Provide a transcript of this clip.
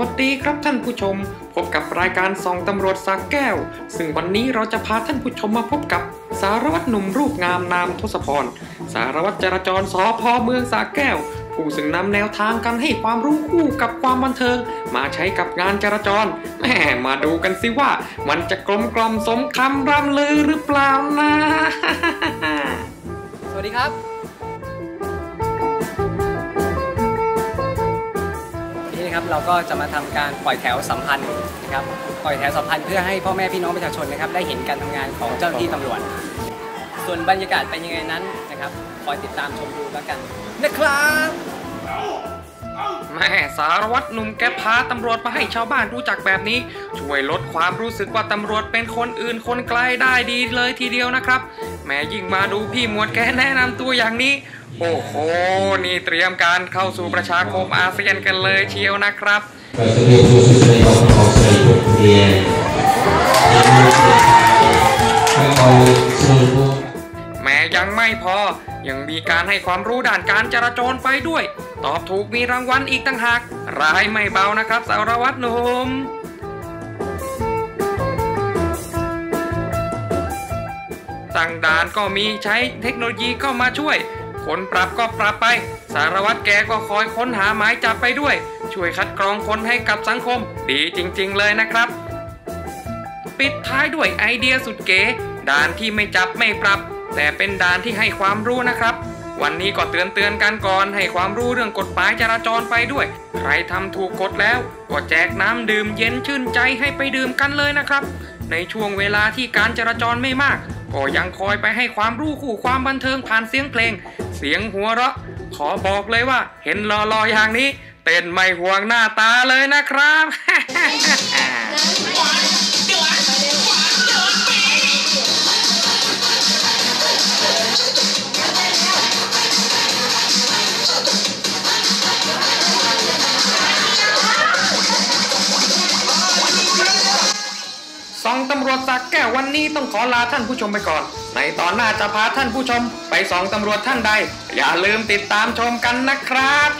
วัสดีครับท่านผู้ชม พบกับรายการส่องตำรวจสักแก้ว ซึ่งวันนี้เราจะพาท่านผู้ชมมาพบกับ สารวัตรหนุ่มรูปงามนามทศพร สารวัตรจราจรสพเมืองสักแก้ว ผู้ซึ่งนำแนวทางการให้ความรู้คู่กับความบันเทิง มาใช้กับงานจราจรแหมมาดูกันสิว่า มันจะกลมกล่อมสมคำร่ำลือหรือเปล่านะ สวัสดีครับ นะครับเราก็จะมาทำการปล่อยแถวสัมพันธ์นะครับปล่อยแถวสัมพันธ์เพื่อให้พ่อแม่พี่น้องประชาชนนะครับได้เห็นการทำงานของเจ้าหน้าที่ตำรวจ ส่วนบรรยากาศเป็นยังไงนั้นนะครับคอยติดตามชมดูแล้วกันนะครับ แม่สารวัตรหนุ่มแกพาตำรวจมาให้ชาวบ้านรู้จักแบบนี้ ช่วยลดความรู้สึกว่าตำรวจเป็นคนอื่นคนไกลได้ดีเลยทีเดียวนะครับ แม่ยิ่งมาดูพี่หมวดแกแนะนำตัวอย่างนี้ โอ้โห นี่เตรียมการเข้าสู่ประชาคมอาเซียนกันเลยเชียวนะครับก็จะเรียกผู้ช่วยของของสา ยังมีการให้ความรู้ด้านการจราจรไปด้วย ตอบถูกมีรางวัลอีกต่างหากรายไม่เบานะครับ สารวัตรหนุ่มตั้งด่านก็มีใช้เทคโนโลยีเข้ามาช่วย คนปรับก็ปรับไป สารวัตรแกก็คอยค้นหาหมายจับไปด้วย ช่วยคัดกรองคนให้กับสังคม ดีจริง ๆ เลยนะครับ ปิดท้ายด้วยไอเดียสุดเก๋ด่านที่ไม่จับไม่ปรับ แต่เป็นด่านที่ให้ความรู้นะครับ วันนี้ก็เตือนเตือนๆกันก่อนให้ความรู้เรื่องกฎหมายจราจรไปด้วย ใครทำถูกกฎแล้ว ก็แจกน้ำดื่มเย็นชื่นใจให้ไปดื่มกันเลยนะครับ ในช่วงเวลาที่การจราจรไม่มากก็ยังคอยไปให้ความรู้คู่ความบันเทิงผ่านเสียงเพลง เสียงหัวเราะ ขอบอกเลยว่า เห็นรอๆอย่างนี้ เต้นไม่ห่วงหน้าตาเลยนะครับ สักแก้ววันนี้ต้องขอลาท่านผู้ชมไปก่อน ในตอนหน้าจะพาท่านผู้ชมไปสองตำรวจท่านใด อย่าลืมติดตามชมกันนะครับ